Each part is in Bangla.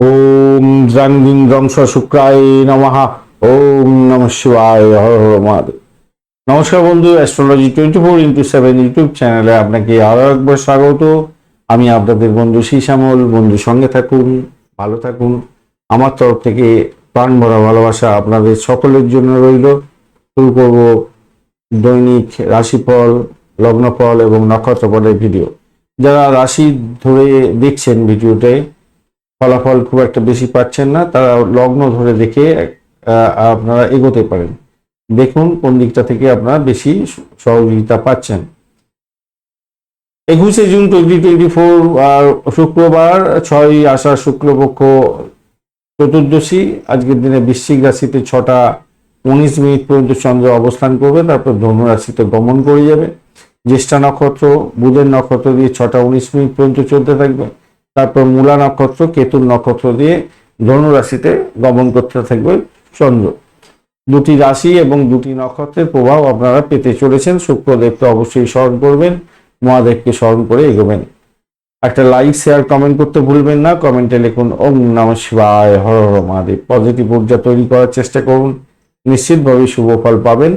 ওম দ্রাং দিং দ্রং স শুক্রায় নমঃ। ওম নম শিবায়, হর হর মহাদেব। নমস্কার বন্ধু astrology twenty four into seven YouTube চ্যানেলে আপনাকে আরও একবার স্বাগত। আমি আপনাদের বন্ধু শ্যামল বন্ধু, সঙ্গে থাকুন, ভালো থাকুন। আমার তরফ থেকে প্রাণ ভরা ভালোবাসা আপনাদের সকলের জন্য রইল। শুরু করব দৈনিক রাশিফল, লগ্নফল এবং নক্ষত্রফলের ভিডিও যারা রাশি ধরে দেখছেন ভিডিওতে ফলাফল খুব একটা বেশি পাচ্ছেন না, তারা লগ্ন ধরে দেখে আপনারা এগোতে পারেন। দেখুন কোন দিকটা থেকে আপনারা বেশি সহযোগিতা পাচ্ছেন। একুশে জুন টোয়েন্টি টোয়েন্টি ফোর, আর শুক্রবার ছয় আষাঢ় শুক্লপক্ষ চতুর্দশী, আজকের দিনে বৃশ্চিক রাশিতে ছটা উনিশ মিনিট পর্যন্ত চন্দ্র অবস্থান করবে, তারপর ধনু রাশিতে গমন করে যাবে। জ্যেষ্ঠা নক্ষত্র, বুধের নক্ষত্র দিয়ে ছটা উনিশ মিনিট পর্যন্ত চলতে থাকবে। তারপর মূলা নক্ষত্র, কেতুর নক্ষত্র দিয়ে ধনু রাশিতে গমন করতে থাকবে চন্দ্র। দুটি রাশি এবং দুটি নক্ষত্রের প্রভাব আপনারা পেতে চলেছেন। শুক্রদেবকে অবশ্যই স্মরণ করবেন, মহাদেবকে স্মরণ করে এগোবেন। একটা লাইক শেয়ার কমেন্ট করতে ভুলবেন না। কমেন্টে লিখুন, ওম নম শিবায়, হর হর মহাদেব। পজিটিভ ঊর্জা তৈরি করার চেষ্টা করুন। নিশ্চিতভাবে শুভ ফল পাবেন।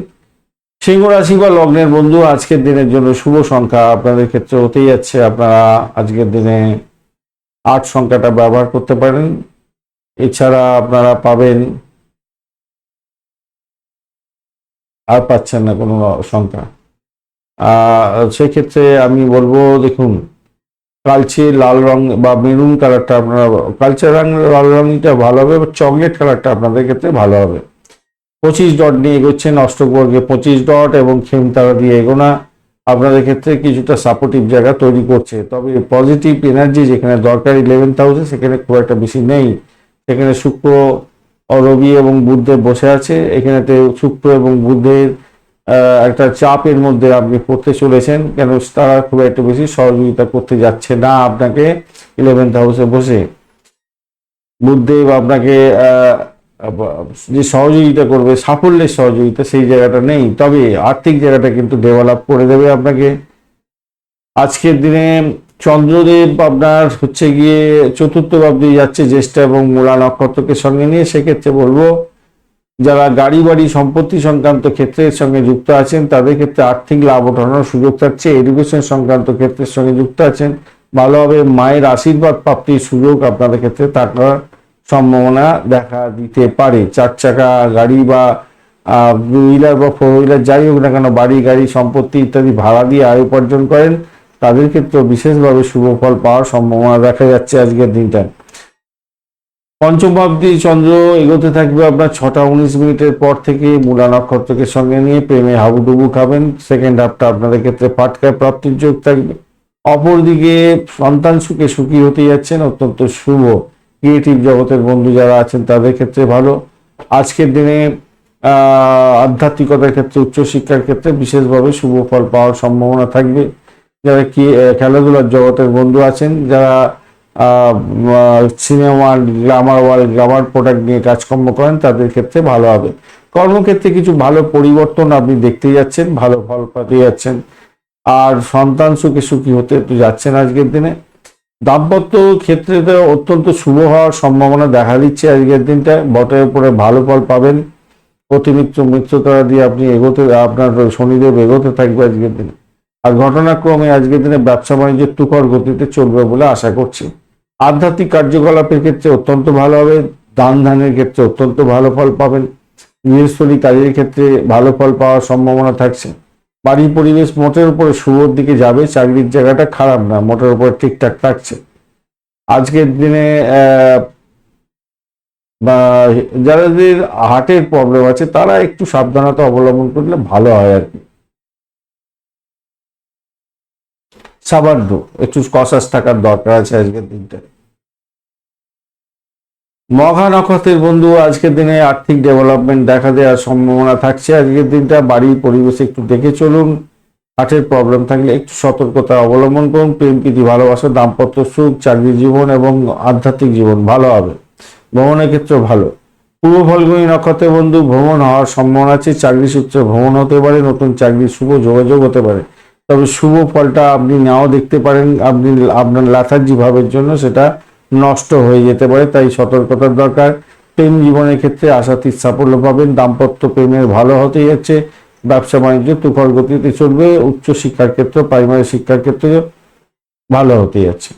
সিংহ রাশি বা লগ্নের বন্ধু, আজকের দিনের জন্য শুভ সংখ্যা আপনাদের ক্ষেত্রে হতেই যাচ্ছে। আপনারা আজকের দিনে আট সংখ্যাটা ব্যবহার করতে পারেন। এছাড়া আপনারা পাবেন আর পাচ্ছেন না কোনো সংখ্যা। সেক্ষেত্রে আমি বলব, দেখুন, কালচে লাল রং বা মেরুন কালারটা আপনারা, কালচে রং, লাল রঙটা ভালো হবে বা চকলেট কালারটা আপনাদের ক্ষেত্রে ভালো হবে। পঁচিশ ডট নিয়ে এগোচ্ছেন অষ্টবর্গে পঁচিশ ডট এবং খেমতারা দিয়ে এগোনা। আপনাদের ক্ষেত্রে কিছুটা সাপোর্টিভ জায়গা তৈরি করছে। তবে পজিটিভ এনার্জি যেখানে দরকার ইলেভেন্থ হাউসে সেখানে খুব একটা বেশি নেই। সেখানে শুক্র, রবি এবং বুধদেব বসে আছে। এখানেতে শুক্র এবং বুদ্ধের একটা চাপের মধ্যে আপনি পড়তে চলেছেন। কেন তারা খুব একটা বেশি সহযোগিতা করতে যাচ্ছে না আপনাকে ইলেভেন্থ হাউসে বসে। বুধদেব আপনাকে যে সহযোগিতা করবে, সাফল্যের সহযোগিতা, সেই জায়গাটা নেই। তবে আর্থিক জায়গাটা কিন্তু ডেভেলপ করে দেবে আপনাকে। আজকের দিনে চন্দ্রদেব আপনার হচ্ছে গিয়ে চতুর্থ ভাবে যাচ্ছে জ্যেষ্ঠা এবং মূলা নক্ষত্রকে সঙ্গে নিয়ে। সেক্ষেত্রে বলব, যারা গাড়ি, বাড়ি সম্পত্তি সংক্রান্ত ক্ষেত্রের সঙ্গে যুক্ত আছেন, তাদের ক্ষেত্রে আর্থিক লাভ ওঠানোর সুযোগ থাকছে। এডুকেশন সংক্রান্ত ক্ষেত্রের সঙ্গে যুক্ত আছেন। ভালোভাবে মায়ের আশীর্বাদ প্রাপ্তির সুযোগ আপনাদের ক্ষেত্রে থাকার সম্ভাবনা দেখা দিতে পারে। চার চাকা গাড়ি বা টু হুইলার বা ফোর হুইলার যাই হোক না কেন, বাড়ি, গাড়ি, সম্পত্তি ইত্যাদি ভাড়া দিয়ে আয় উপার্জন করেন, তাদের ক্ষেত্রে বিশেষভাবে শুভ ফল পাওয়ার সম্ভাবনা দেখা যাচ্ছে আজকের দিনটা। পঞ্চম ভাবটি চন্দ্র এগোতে থাকবে আপনার ছটা উনিশ মিনিটের পর থেকে। মূলা নক্ষত্রকে সঙ্গে নিয়ে প্রেমে হাবুডুবু খাবেন। সেকেন্ড হাফটা আপনাদের ক্ষেত্রে পাটকায় প্রাপ্তির যোগ থাকবে। অপরদিকে সন্তান সুখে সুখী হতে যাচ্ছেন, অত্যন্ত শুভ। ক্রিয়েটিভ জগতের বন্ধু যারা আছেন তাদের ক্ষেত্রে ভালো। আজকের দিনে আধ্যাত্মিকতার ক্ষেত্রে, উচ্চশিক্ষার ক্ষেত্রে বিশেষভাবে শুভ ফল পাওয়ার সম্ভাবনা থাকবে। যারা কি খেলাধুলার জগতের বন্ধু আছেন, যারা cinema glamour world glamour product নিয়ে কাজকর্ম করেন, তাদের ক্ষেত্রে ভালো হবে। কর্মক্ষেত্রে কিছু ভালো পরিবর্তন আপনি দেখতে যাচ্ছেন, ভালো ফল পাতে যাচ্ছেন। আর সন্তান সুখে সুখী হতে যাচ্ছেন আজকের দিনে। দাম্পত্য ক্ষেত্রে অত্যন্ত শুভ হওয়ার সম্ভাবনা দেখা দিচ্ছে আজকের দিনটা। বটের উপরে ভালো ফল পাবেন। প্রতিমিত্র মিত্রতারা দিয়ে আপনি এগোতে, আপনার শনিদেব এগোতে থাকবে আজকের দিনে। আর ঘটনাক্রমে আজকের দিনে ব্যবসা বাণিজ্যের তুখর গতিতে চলবে বলে আশা করছি। আধ্যাত্মিক কার্যকলাপের ক্ষেত্রে অত্যন্ত ভালো হবে। দান ধানের ক্ষেত্রে অত্যন্ত ভালো ফল পাবেন। গৃহস্থলী কাজের ক্ষেত্রে ভালো ফল পাওয়ার সম্ভাবনা থাকছে। বাড়ির পরিবেশ মোটের উপরে শুভর দিকে যাবে, চাকরির জায়গাটা খারাপ না, মোটের উপরে ঠিকঠাক থাকছে। আজকের দিনে যাদের হার্টের প্রবলেম আছে, তারা একটু সাবধানতা অবলম্বন করলে ভালো হয় আর কি। সামান্য একটু কসাস থাকার দরকার আছে আজকের দিনটা মঘা নক্ষত্রের বন্ধু, আজকের দিনে আর্থিক ডেভেলপমেন্ট দেখা দেওয়ার সম্ভাবনা থাকছে। আজকের দিনটা বাড়ির পরিবেশে একটু দেখে চলুন। হার্টের প্রবলেম থাকলে একটু সতর্কতা অবলম্বন করুন। প্রেম, প্রীতি, ভালোবাসা, দাম্পত্য সুখ, চাকরি জীবন এবং আধ্যাত্মিক জীবন ভালো হবে। ভ্রমণের ক্ষেত্রে ভালো। পূর্ব ফলগুনি নক্ষত্রের বন্ধু, ভ্রমণ হওয়ার সম্ভাবনা আছে। চাকরি সূত্রে ভ্রমণ হতে পারে, নতুন চাকরির শুভ যোগাযোগ হতে পারে। তবে শুভ ফলটা আপনি নাও দেখতে পারেন। আপনি আপনার লাথার্জি ভাবের জন্য সেটা নষ্ট হয়ে যেতে পারে, তাই সতর্কতার দরকার। প্রেম জীবনের ক্ষেত্রে আশাতীত সাফল্য পাবেন, দাম্পত্য প্রেমের ভালো হতে যাচ্ছে, ব্যবসা বাণিজ্য তুখর গতিতে চলবে, উচ্চ শিক্ষার ক্ষেত্রে প্রাইমারি শিক্ষার ক্ষেত্রে ভালো হতে যাচ্ছে।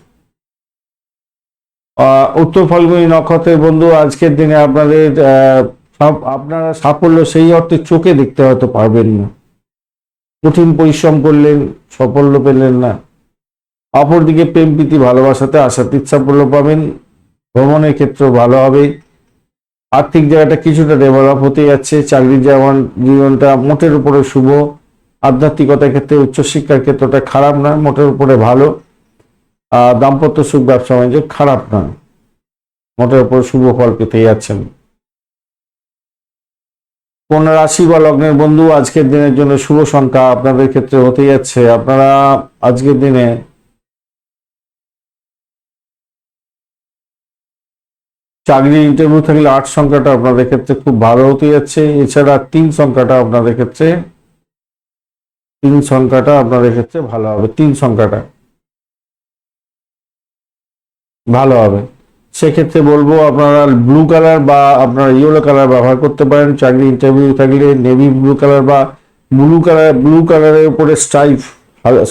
উত্তর ফাল্গুনী নক্ষত্রের বন্ধু, আজকের দিনে আপনাদের আপনারা সাফল্য সেই অর্থে চোখে দেখতে হয়তো পারবেন না। কঠিন পরিশ্রম করলেন, সাফল্য পেলেন না। অপরদিকে প্রেম, প্রীতি, ভালোবাসাতে আশাতীত সাফল্য পাবেন ভ্রমণের ক্ষেত্রেও ভালো হবে। আর্থিক জায়গাটা কিছুটা ডেভেলপ হতে যাচ্ছে। চাকরির যেমন জীবনটা মোটের উপরে শুভ। আধ্যাত্মিকতার ক্ষেত্রে উচ্চশিক্ষার ক্ষেত্রটা খারাপ না মোটের উপরে ভালো। আর দাম্পত্য সুখ, ব্যবসা, বাণিজ্য খারাপ না মোটের উপরে শুভ ফল পেতে যাচ্ছেন। কোন রাশি বা লগ্নের বন্ধু, আজকের দিনের জন্য শুভ সংখ্যা আপনাদের ক্ষেত্রে হতে যাচ্ছে। আপনারা আজকের দিনে চাকরির ইন্টারভিউ থাকলে আট সংখ্যাটা আপনাদের ক্ষেত্রে খুব ভালো হতে যাচ্ছে। এছাড়া তিন সংখ্যাটা আপনাদের ক্ষেত্রে, তিন সংখ্যাটা আপনাদের ক্ষেত্রে ভালো হবে, তিন সংখ্যাটা ভালো হবে। সেক্ষেত্রে বলব আপনারা ব্লু কালার বা আপনারা ইয়েলো কালার ব্যবহার করতে পারেন। চাকরি ইন্টারভিউ থাকলে নেভি ব্লু কালার বা ব্লু কালার ব্লু কালারের উপরে স্ট্রাইপ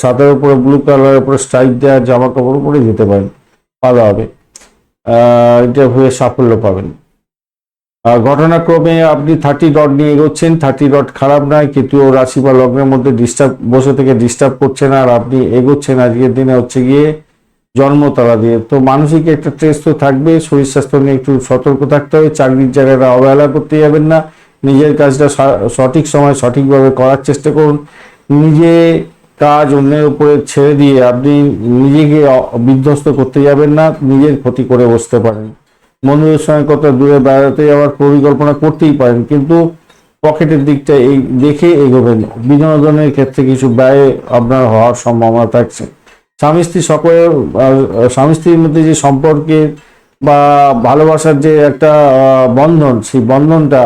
সাতের উপরে ব্লু কালারের উপরে স্ট্রাইপ দেওয়া জামা কাপড় পরে যেতে পারেন। ভালো হবে। ইন্টারভিউয়ে সাফল্য পাবেন। ঘটনাক্রমে আপনি থার্টি ডট নিয়ে এগোচ্ছেন থার্টি ডট খারাপ নয়, কিন্তু ও রাশি বা লগ্নের মধ্যে ডিস্টার্ব বসে থেকে ডিস্টার্ব করছেন আর আপনি এগোচ্ছেন আজকের দিনে হচ্ছে গিয়ে জন্মতলা দিয়ে। তো মানসিক একটা স্ট্রেস তো থাকবে, শরীর স্বাস্থ্য নিয়ে একটু সতর্ক থাকতে হবে, চাকরির জায়গাটা অবহেলা করতে যাবেন না। নিজের কাজটা সঠিক সময় সঠিকভাবে করার চেষ্টা করুন। নিজে কাজ অন্যের উপরে ছেড়ে দিয়ে আপনি নিজেকে বিধ্বস্ত করতে যাবেন না, নিজের ক্ষতি করে বসতে পারেন। বন্ধুদের সঙ্গে কত দূরে বেড়াতে যাওয়ার পরিকল্পনা করতেই পারেন, কিন্তু পকেটের দিকটা এই দেখে এগোবেন বিনোদনের ক্ষেত্রে কিছু ব্যয় আপনার হওয়ার সম্ভাবনা থাকছে। স্বামী স্ত্রী সকলের স্বামী স্ত্রীর মধ্যে যে সম্পর্কের বা ভালোবাসার যে একটা বন্ধন, সেই বন্ধনটা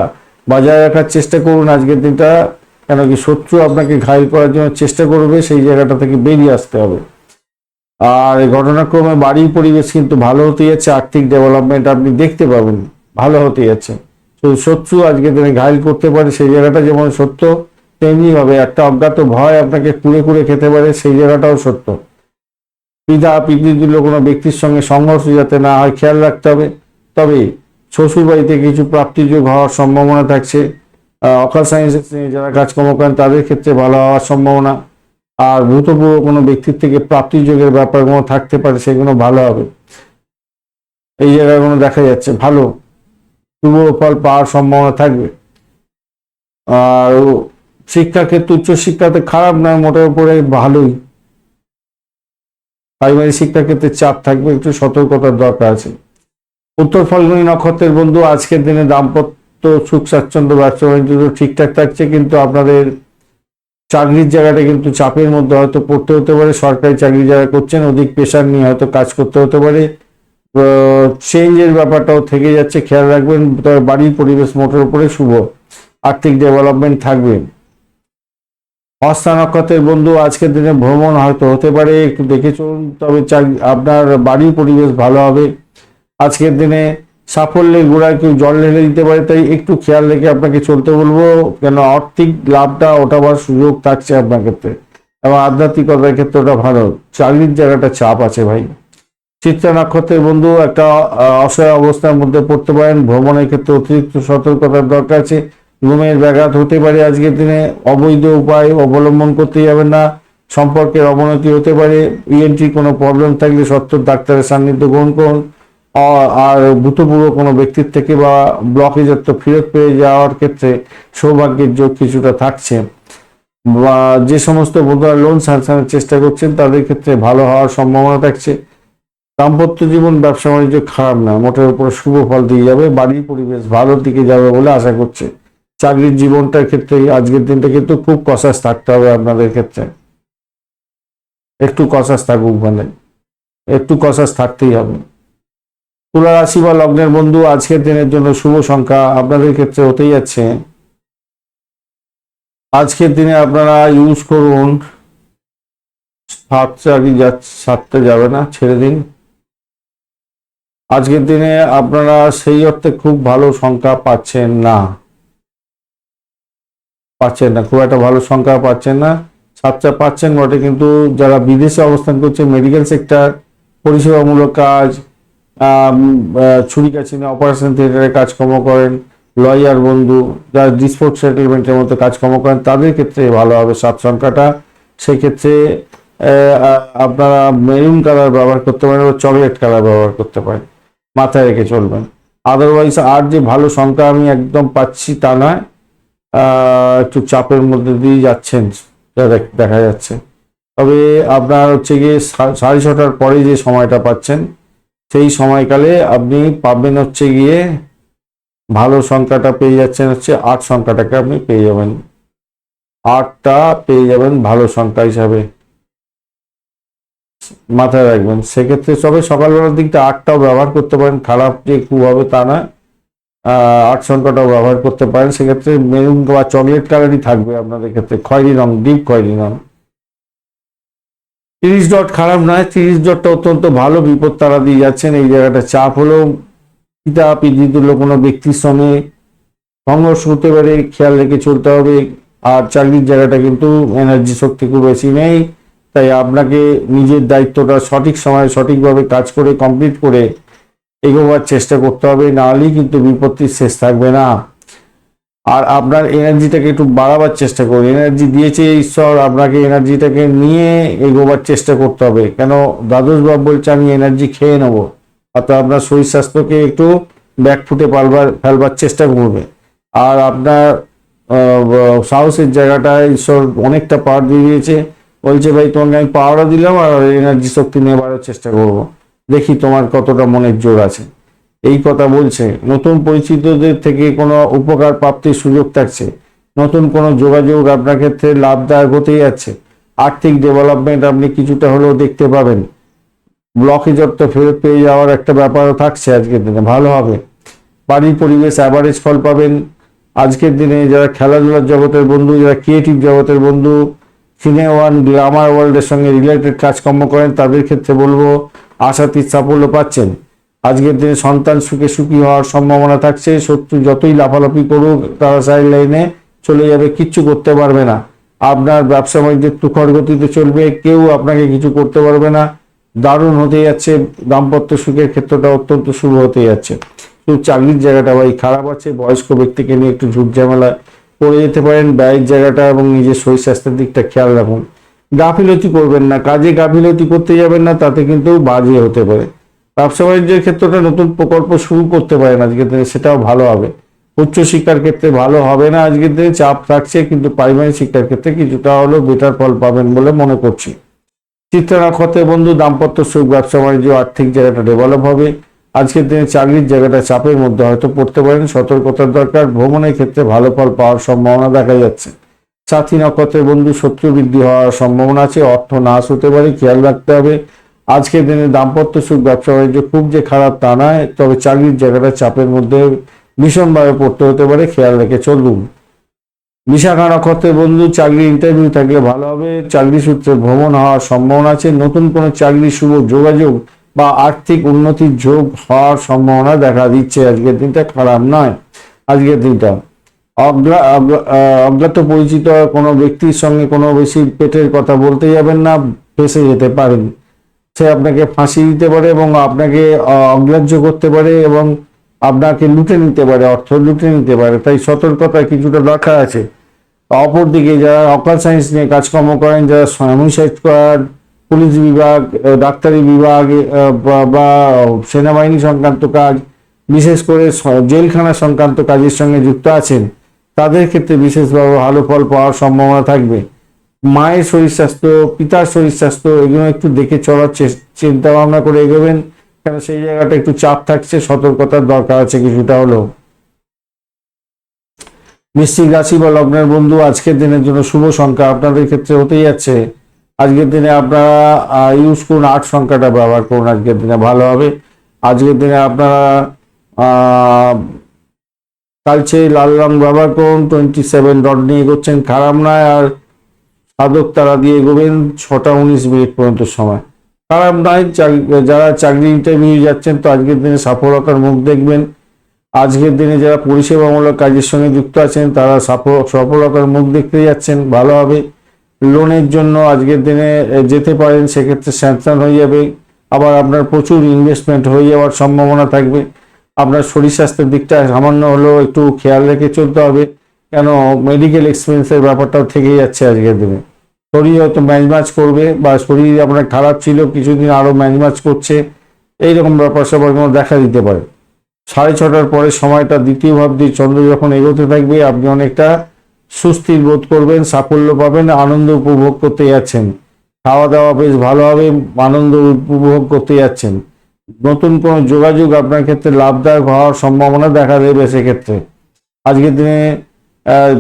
বজায় রাখার চেষ্টা করুন আজকের দিনটা। কেন কি শত্রু আপনাকে ঘায়ল করার জন্য চেষ্টা করবে, সেই জায়গাটা থেকে বেরিয়ে আসতে হবে। আর ঘটনাক্রমে বাড়ির পরিবেশ কিন্তু ভালো হতে যাচ্ছে, আর্থিক ডেভেলপমেন্ট আপনি দেখতে পাবেন, ভালো হতে যাচ্ছে। তো শত্রু আজকে দিনে ঘায়ল করতে পারে, সেই জায়গাটা যেমন সত্য তেমনি ভাবে একটা অজ্ঞাত ভয় আপনাকে কুড়ে কুড়ে খেতে পারে, সেই জায়গাটাও সত্য। পিতা পিতৃতুল্য কোনো ব্যক্তির সঙ্গে সংঘর্ষ যাতে না হয়, খেয়াল রাখতে হবে। তবে শ্বশুর বাড়িতে কিছু প্রাপ্তিযোগ হওয়ার সম্ভাবনা থাকছে। অকাল সায়েন্সের নিয়ে যারা কাজকর্ম করেন, তাদের ক্ষেত্রে ভালো হওয়ার সম্ভাবনা। আর ভূতপূর্ব কোনো ব্যক্তির থেকে প্রাপ্তিযোগের ব্যাপারগুলো থাকতে পারে, সেগুলো ভালো হবে। এই জায়গাগুলো দেখা যাচ্ছে, ভালো। শুভ ফল পাওয়ার সম্ভাবনা থাকবে। আর শিক্ষা ক্ষেত্রে উচ্চশিক্ষাতে খারাপ নয়, মোটের উপরে ভালোই। পারিবারিক শিক্ষা ক্ষেত্রে চাপ থাকবে, একটু সতর্কতার দরকার আছে। উত্তর ফাল্গুনী নক্ষত্রের বন্ধু, আজকের দিনে দাম্পত্য সুখ স্বাচ্ছন্দ্য ব্যবসা বাণিজ্য তো ঠিকঠাক থাকছে, কিন্তু আপনাদের চাকরির জায়গাটা কিন্তু চাপের মধ্যে হয়তো পড়তে হতে পারে। সরকারি চাকরি যারা করছেন, অধিক প্রেশার নিয়ে হয়তো কাজ করতে হতে পারে। চেঞ্জের ব্যাপারটাও থেকে যাচ্ছে, খেয়াল রাখবেন তবে বাড়ির পরিবেশ মোটের উপরে শুভ। আর্থিক ডেভেলপমেন্ট থাকবে। হস্তা নক্ষত্রের বন্ধু, আজকের দিনে ভ্রমণ হয়তো হতে পারে, একটু দেখে চলুন, তবে আপনার বাড়ির পরিবেশ ভালো হবে। আজকের দিনে সাফল্যের গোড়ায় কেউ জল ঢেলে দিতে পারে, তাই একটু খেয়াল রেখে আপনাকে চলতে বলব, কেন আর্থিক লাভটা ওঠাবার সুযোগ থাকছে আপনার ক্ষেত্রে। এবং আধ্যাত্মিকতার ক্ষেত্রে ওটা ভালো, চাকরির জায়গাটা চাপ আছে ভাই। চিত্রা নক্ষত্রের বন্ধু একটা অসহায় অবস্থার মধ্যে পড়তে পারেন, ভ্রমণের ক্ষেত্রে অতিরিক্ত সতর্কতার দরকার আছে। ঘুমের ব্যাঘাত হতে পারে আজকের দিনে, অবৈধ উপায় অবলম্বন করতে যাবেন না, সম্পর্কের অবনতি হতে পারে ইএনটি কোনো প্রবলেম থাকলে সত্তর ডাক্তারের সান্নিধ্য গ্রহণ করুন। আর ভূতপূর্ব কোনো ব্যক্তির থেকে বা ব্লকেজত্ব ফেরত পেয়ে যাওয়ার ক্ষেত্রে সৌভাগ্যের যোগ কিছুটা থাকছে। বা যে সমস্ত বন্ধুরা লোন সাংশনের চেষ্টা করছেন, তাদের ক্ষেত্রে ভালো হওয়ার সম্ভাবনা থাকছে। দাম্পত্য জীবন, ব্যবসা বাণিজ্য খারাপ না, মোটের উপর শুভ ফল দিয়ে যাবে, বাড়ির পরিবেশ ভালোর দিকে যাবে বলে আশা করছে। চাকরির জীবনটার ক্ষেত্রে আজকের দিনটা কিন্তু খুব কষাস থাকতে হবে আপনাদের ক্ষেত্রে। একটু কষাস থাকুক মানে একটু কষাস থাকতেই হবে। তুলা রাশি বা লগ্নের বন্ধু, আজকের দিনের জন্য শুভ সংখ্যা আপনাদের ক্ষেত্রে হতেই যাচ্ছে। আজকের দিনে আপনারা ইউজ করুন। সাত সাতটা যাবে না, ছেড়ে দিন। আজকের দিনে আপনারা সেই অর্থে খুব ভালো সংখ্যা পাচ্ছেন না। পাচ্ছেন না, খুব একটা ভালো সংখ্যা পাচ্ছেন না। সাতটা পাচ্ছেন বটে, কিন্তু যারা বিদেশে অবস্থান করছে মেডিকেল সেক্টর পরিষেবামূলক কাজ আম, আহ, ছুরি কাছিনে অপারেশন থিয়েটারে কাজকর্ম করেন লয়ার বন্ধু যারা ডিসপোর্ট সেটেলমেন্টের মতো কাজকর্ম করেন তাদের ক্ষেত্রে ভালো হবে সাত সংখ্যাটা। সেক্ষেত্রে আপনারা মেরুন কালার ব্যবহার করতে পারেন বা চকলেট কালার ব্যবহার করতে পারেন। মাথায় রেখে চলবেন। আদারওয়াইজ আর যে ভালো সংখ্যা আমি একদম পাচ্ছি তা নয়। একটু চাপের মধ্যে দিয়ে যাচ্ছেন যা দেখ- যাচ্ছে। তবে আপনার হচ্ছে গিয়ে সাড়ে ছটার পরে যে সময়টা পাচ্ছেন সেই সময়কালে আপনি পাবেন হচ্ছে গিয়ে ভালো সংখ্যাটা পেয়ে যাচ্ছেন হচ্ছে আট সংখ্যাটাকে আপনি পেয়ে যাবেন। আটটা পেয়ে যাবেন ভালো সংখ্যা হিসাবে। মাথায় রাখবেন, সেক্ষেত্রে সবে সকালবেলার দিকটা আটটাও ব্যবহার করতে পারেন, খারাপ যে খুব হবে তা না। আট সংখ্যাটাও ব্যবহার করতে পারেন, সেক্ষেত্রে মেরুন বা চকলেট কালারই থাকবে আপনাদের ক্ষেত্রে, খয়েরি রং, ডিপ খয়েরি রং। তিরিশ ডট খারাপ নয়, তিরিশ ডটটা অত্যন্ত ভালো বিপদ তারা দিয়ে যাচ্ছেন, এই জায়গাটা চাপ হলেও পিতা পিতৃতুল্য কোনো ব্যক্তির সঙ্গে সংঘর্ষ হতে পারে, খেয়াল রেখে চলতে হবে। আর চাকরির জায়গাটা কিন্তু এনার্জি শক্তি খুব বেশি নেই। তাই আপনাকে নিজের দায়িত্বটা সঠিক সময়ে সঠিকভাবে কাজ করে কমপ্লিট করে এগোবার চেষ্টা করতে হবে। নাহলেই কিন্তু বিপত্তির শেষ থাকবে না। আর আপনার এনার্জিটাকে একটু বাড়াবার চেষ্টা করুন। এনার্জি দিয়েছে ঈশ্বর, আপনাকে এনার্জিটাকে নিয়ে এগোবার চেষ্টা করতে হবে। কেন? দ্বাদশ বাব বলছে, আমি এনার্জি খেয়ে নেব। অর্থাৎ আপনার শরীর স্বাস্থ্যকে একটু ব্যাকফুটে পালবার, ফেলবার চেষ্টা করবে। আর আপনার সাহসের জায়গাটায় ঈশ্বর অনেকটা পাওয়ার দিয়ে দিয়েছে। বলছে, ভাই, তোমাকে আমি পাওয়ারও দিলাম আর এনার্জি শক্তি নেবার চেষ্টা করব। দেখি তোমার কতটা মনের জোর আছে। এই কথা বলছে। নতুন পরিচিতদের থেকে কোনো উপকার প্রাপ্তির সুযোগ থাকছে। নতুন কোনো যোগাযোগ আপনার ক্ষেত্রে লাভদায়ক হতে যাচ্ছে। আর্থিক ডেভেলপমেন্ট আপনি কিছুটা হলেও দেখতে পাবেন। ব্লকেজ অর্থ ফেরত পেয়ে যাওয়ার একটা ব্যাপারও থাকছে আজকের দিনে। ভালো হবে। বাড়ির পরিবেশ অ্যাভারেজ ফল পাবেন। আজকের দিনে যারা খেলাধুলার জগতের বন্ধু, যারা ক্রিয়েটিভ জগতের বন্ধু সিনেমা ওয়ান গ্লামার ওয়ার্ল্ডের সঙ্গে রিলেটেড কাজকর্ম করেন, তাদের ক্ষেত্রে বলব আশাতীত সাফল্য পাচ্ছেন। আজকের দিনে সন্তান সুখে সুখী হওয়ার সম্ভাবনা থাকছে। শত্রু যতই লাফালাফি করুক, তারা সাইড লাইনে চলে যাবে, কিচ্ছু করতে পারবে না। আপনার ব্যবসা বাণিজ্য তুখর গতিতে চলবে, কেউ আপনাকে কিছু করতে পারবে না। দারুণ হতে যাচ্ছে, দাম্পত্য সুখের ক্ষেত্রটা অত্যন্ত শুরু হতে যাচ্ছে। শুধু চাকরির জায়গাটা ভাই খারাপ আছে, বয়স্ক ব্যক্তিকে নিয়ে একটু ঝুট ঝামেলা পড়ে যেতে পারেন, ব্যয়ের জায়গাটা এবং নিজের শরীর স্বাস্থ্যের দিকটা খেয়াল রাখুন। গাফিলতি করবেন না, কাজে গাফিলতি করতে যাবেন না, তাতে কিন্তু বাজে হতে পারে। ব্যবসা বাণিজ্যের ক্ষেত্রটা নতুন প্রকল্প শুরু করতে পারেন আজকের দিনে, সেটাও ভালো হবে। উচ্চশিক্ষার ক্ষেত্রে ভালো হবে না আজকের দিনে, চাপ থাকছে, কিন্তু প্রাইমারি শিক্ষার ক্ষেত্রে কিছুটা হলেও বেটার ফল পাবেন বলে মনে করছি। চিত্রা নক্ষত্রের বন্ধু, দাম্পত্য সুখ, ব্যবসা বাণিজ্য, আর্থিক জায়গাটা ডেভেলপ হবে। আজকের দিনে চাকরির জায়গাটা চাপের মধ্যে হয়তো পড়তে পারেন, সতর্কতার দরকার, ভ্রমণের ক্ষেত্রে ভালো ফল পাওয়ার সম্ভাবনা দেখা যাচ্ছে। সাথী নক্ষত্রের বন্ধু, শত্রু বৃদ্ধি হওয়ার সম্ভাবনা আছে, অর্থ নাশ হতে পারে, খেয়াল রাখতে হবে। আজকের দিনে দাম্পত্য সুখ, ব্যবসা, বাণিজ্য খুব যে খারাপ তা নয়, তবে চাকরির জায়গাটা চাপের মধ্যে ভীষণভাবে পড়তে হতে পারে, খেয়াল রেখে চলুন। বিশাখা নক্ষত্রের বন্ধু, চাকরি ইন্টারভিউ থাকলে ভালো হবে। চাকরি সূত্রে ভ্রমণ হওয়ার সম্ভাবনা আছে। নতুন কোনো চাকরি, শুভ যোগাযোগ বা আর্থিক উন্নতির যোগ হওয়ার সম্ভাবনা দেখা দিচ্ছে। আজকের দিনটা খারাপ নয়। আজকের দিনটা অজ্ঞা- অজ্ঞা- অজ্ঞাত পরিচিত কোনো ব্যক্তির সঙ্গে কোনো বেশি পেটের কথা বলতে যাবেন না, ফেসে যেতে পারেন। সে আপনাকে ফাঁসি দিতে পারে এবং আপনাকে অগ্রাহ্য করতে পারে এবং আপনাকে লুটে নিতে পারে, অর্থ লুটে নিতে পারে। তাই সতর্কতা কিছুটা দরকার আছে। অপরদিকে যারা অকাল সায়েন্স নিয়ে কাজকর্ম করেন, যারা হোমিসাইড স্কোয়াড পুলিশ বিভাগ ডাক্তারি বিভাগ বা সেনাবাহিনী সংক্রান্ত কাজ, বিশেষ করে জেলখানা সংক্রান্ত কাজের সঙ্গে যুক্ত আছেন, তাদের ক্ষেত্রে বিশেষভাবে ভালো ফল পাওয়ার সম্ভাবনা থাকবে। মায়ের শরীর স্বাস্থ্য, পিতার শরীর স্বাস্থ্য, এগুলো একটু দেখে চলার চিন্তা ভাবনা করে এগোবেন। কেন সেই জায়গাটা একটু চাপ থাকছে, সতর্কতার দরকার আছে কিছুটা হলেও। বৃশ্চিক রাশি বা লগ্নের বন্ধু, আজকের দিনের জন্য শুভ সংখ্যা আপনাদের ক্ষেত্রে হতেই যাচ্ছে। আজকের দিনে আপনারা ইউজ করুন, আট সংখ্যাটা ব্যবহার করুন আজকের দিনে, ভালো হবে। আজকের দিনে আপনারা কালচে লাল রং ব্যবহার করুন টোয়েন্টি সেভেন ডট নিয়ে এগোচ্ছেন, খারাপ নয়। আর সাধক তারা দিয়ে এগোবেন ছটা উনিশ মিনিট পর্যন্ত সময়। নয়, চাক- যারা চাকরি ইন্টারভিউ যাচ্ছেন তো আজকের দিনে সফলতার মুখ দেখবেন। আজকের দিনে যারা পরিষেবামূলক কাজের সঙ্গে যুক্ত আছেন, তারা সফল- সফলতার মুখ দেখতে যাচ্ছেন, ভালো হবে। লোনের জন্য আজকের দিনে যেতে পারেন, সেক্ষেত্রে স্যাংশন হয়ে যাবে। আবার আপনার প্রচুর ইনভেস্টমেন্ট হয়ে যাওয়ার সম্ভাবনা থাকবে। আপনার শরীর স্বাস্থ্যের দিকটা সামান্য হলেও একটু খেয়াল রেখে চলতে হবে। কেন মেডিকেল এক্সপেন্সের ব্যাপারটাও থেকেই যাচ্ছে আজকের দিনে। শরীর হয়তো ম্যাজম্যাচ করবে বা শরীর আপনার খারাপ ছিল, কিছুদিন আরও ম্যাজম্যাচ করছে, এইরকম ব্যাপার স্যাপার কোনো দেখা দিতে পারে। সাড়ে ছটার পরে সময়টা দ্বিতীয় ভাব দিয়ে চন্দ্র যখন এগোতে থাকবে, আপনি অনেকটা সুস্থির বোধ করবেন, সাফল্য পাবেন, আনন্দ উপভোগ করতে যাচ্ছেন। খাওয়া দাওয়া বেশ ভালোভাবে আনন্দ উপভোগ করতে যাচ্ছেন। নতুন কোনো যোগাযোগ আপনার ক্ষেত্রে লাভদায়ক হওয়ার সম্ভাবনা দেখা দেবে সেক্ষেত্রে। আজকের দিনে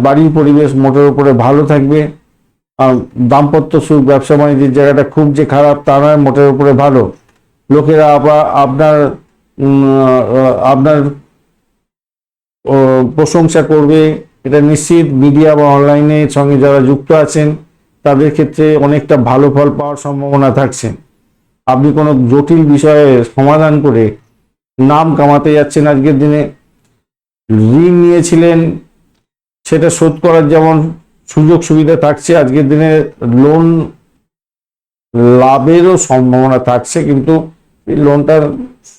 বাড়ির পরিবেশ মোটের উপরে ভালো থাকবে। দাম্পত্য সুখ, ব্যবসা বাণিজ্যের জায়গাটা খুব যে খারাপ তা নয়, মোটের উপরে ভালো। লোকেরা আবার আপনার আপনার প্রশংসা করবে। এটা নিশ্চিত মিডিয়া বা অনলাইনের সঙ্গে যারা যুক্ত আছেন, তাদের ক্ষেত্রে অনেকটা ভালো ফল পাওয়ার সম্ভাবনা থাকছে। আপনি কোনো জটিল বিষয়ে সমাধান করে নাম কামাতে যাচ্ছেন আজকের দিনে, ঋণ নিয়েছিলেন, সেটা শোধ করার যেমন সুযোগ সুবিধা থাকছে, আজকের দিনে লোন লাভেরও সম্ভাবনা থাকছে, কিন্তু লোনটা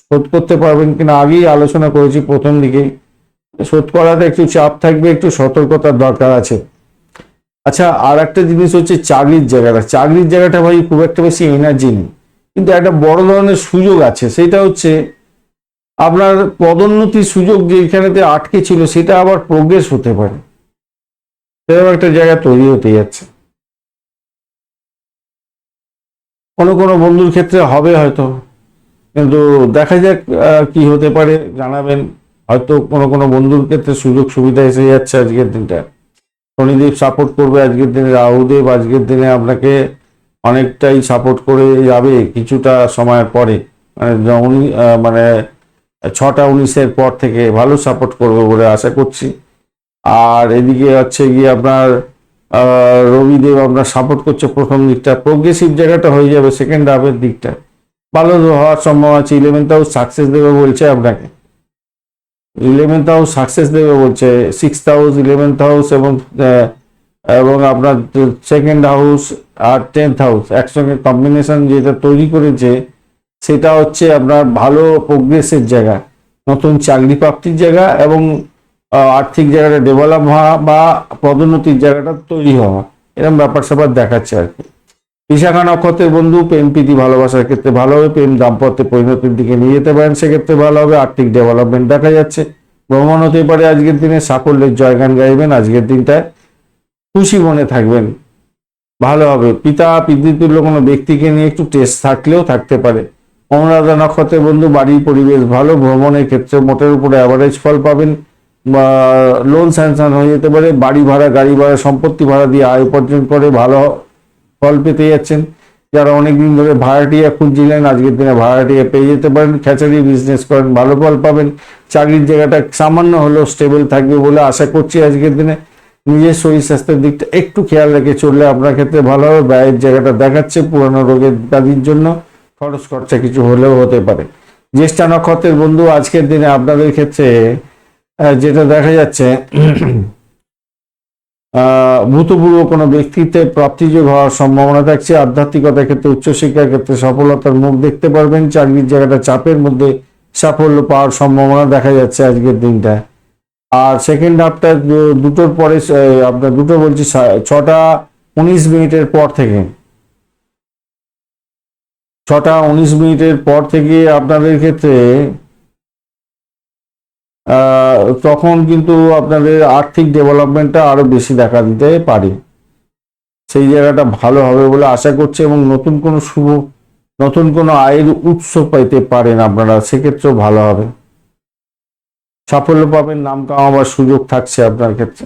শোধ করতে পারবেন কিনা আগেই আলোচনা করেছি প্রথম দিকেই। শোধ করাতে একটু চাপ থাকবে, একটু সতর্কতার দরকার আছে। আচ্ছা আর একটা জিনিস হচ্ছে চাকরির জায়গাটা। চাকরির জায়গাটা ভাই খুব একটা বেশি এনার্জি নেই, কিন্তু একটা বড় ধরনের সুযোগ আছে, সেটা হচ্ছে আপনার পদোন্নতির সুযোগ যেখানেতে আটকে ছিল, সেটা আবার প্রোগ্রেস হতে পারে। সেরকম একটা জায়গা তৈরি হতে যাচ্ছে। কোনো কোনো বন্ধুর ক্ষেত্রে হবে হয়তো, কিন্তু দেখা যাক কি হতে পারে, জানাবেন। হয়তো কোনো কোনো বন্ধুর ক্ষেত্রে সুযোগ সুবিধা এসে যাচ্ছে আজকের দিনটা। শনিদেব সাপোর্ট করবে আজকের দিনে, রাহুদেব আজকের দিনে আপনাকে অনেকটাই সাপোর্ট করে যাবে কিছুটা সময়ের পরে। মানে মানে ছটা উনিশের পর থেকে ভালো সাপোর্ট করবে বলে আশা করছি। আর এদিকে হচ্ছে গিয়ে আপনার রবিদেব আপনার সাপোর্ট করছে প্রথম দিকটা। প্রোগ্রেসিভ জায়গাটা হয়ে যাবে সেকেন্ড হাফের দিকটা। ভালো হওয়ার সম্ভাবনা আছে। ইলেভেন্থ হাউস সাকসেস দেবে বলছে আপনাকে। ইলেভেন্থ হাউস সাকসেস দেবে বলছে। সিক্স হাউস ইলেভেন্থ হাউস এবং এবং আপনার সেকেন্ড হাউস আর টেন্থ হাউস একসঙ্গে কম্বিনেশন যেটা তৈরি করেছে, সেটা হচ্ছে আপনার ভালো প্রোগ্রেসের জায়গা। নতুন চাকরি প্রাপ্তির জায়গা এবং আর্থিক জায়গাটা ডেভেলপ হওয়া বা পদোন্নতির জায়গাটা তৈরি হওয়া এরকম ব্যাপার স্যাপার দেখাচ্ছে আর কি। বিশাখা নক্ষত্রের বন্ধু প্রেম প্রীতি ভালোবাসার ক্ষেত্রে ভালো হবে, প্রেম দাম্পত্যে পরিণতির দিকে নিয়ে যেতে পারেন, সেক্ষেত্রে ভালো হবে, আর্থিক ডেভেলপমেন্ট দেখা যাচ্ছে। ভ্রমণ হতে পারে আজকের দিনে, সাফল্যের জয়গান গাইবেন আজকের দিনটায়। খুশি মনে থাকবেন, ভালো হবে। পিতা, পিতৃতুল্য কোনো ব্যক্তিকে নিয়ে একটু টেস্ট থাকলেও থাকতে পারে। অনুরাধা নক্ষত্রের বন্ধু, বাড়ির পরিবেশ ভালো, ভ্রমণের ক্ষেত্রে মোটের উপরে অ্যাভারেজ ফল পাবেন। লোন স্যাংশন হয়ে যেতে পারে, বাড়ি ভাড়া, গাড়ি ভাড়া, সম্পত্তি ভাড়া দিয়ে আয় উপার্জন করে ভালো ফল পেতে যাচ্ছেন। যারা অনেকদিন ধরে ভাড়াটিয়া খুঁজছিলেন, আজকের দিনে ভাড়াটিয়া পেয়ে যেতে পারেন। খ্যাচারি বিজনেস করেন, ভালো ফল পাবেন। চাকরির জায়গাটা সামান্য হলেও স্টেবল থাকবে বলে আশা করছি আজকের দিনে। নিজের শরীর স্বাস্থ্যের দিকটা একটু খেয়াল রেখে চললে আপনার ক্ষেত্রে ভালো হবে। ব্যয়ের জায়গাটা দেখাচ্ছে পুরানো রোগের ব্যাধির জন্য। খরচ খরচা কিছু হলেও হতে পারে। জ্যেষ্ঠা নক্ষত্রের বন্ধু, আজকের দিনে আপনাদের ক্ষেত্রে যেটা দেখা যাচ্ছে ভূতপূর্ব কোনো ব্যক্তিত্বের প্রাপ্তিযোগ হওয়ার সম্ভাবনা থাকছে। আধ্যাত্মিকতার ক্ষেত্রে উচ্চশিক্ষার ক্ষেত্রে সফলতার মুখ দেখতে পারবেন। চাকরির জায়গাটা চাপের মধ্যে সাফল্য পাওয়ার সম্ভাবনা দেখা যাচ্ছে আজকের দিনটা। আর সেকেন্ড হাফটা দুটোর পরে আপনার দুটো বলছি ছটা উনিশ মিনিটের পর থেকে। ছটা উনিশ মিনিটের পর থেকে আপনাদের ক্ষেত্রে তখন কিন্তু আপনাদের আর্থিক ডেভেলপমেন্টটা আরও বেশি দেখা দিতে পারে। সেই জায়গাটা ভালো হবে বলে আশা করছে এবং নতুন কোনো শুভ, নতুন কোনো আয়ের উৎস পাইতে পারেন আপনারা, সেক্ষেত্রেও ভালো হবে। সাফল্য পাবেন, নাম কামাবার সুযোগ থাকছে আপনার ক্ষেত্রে।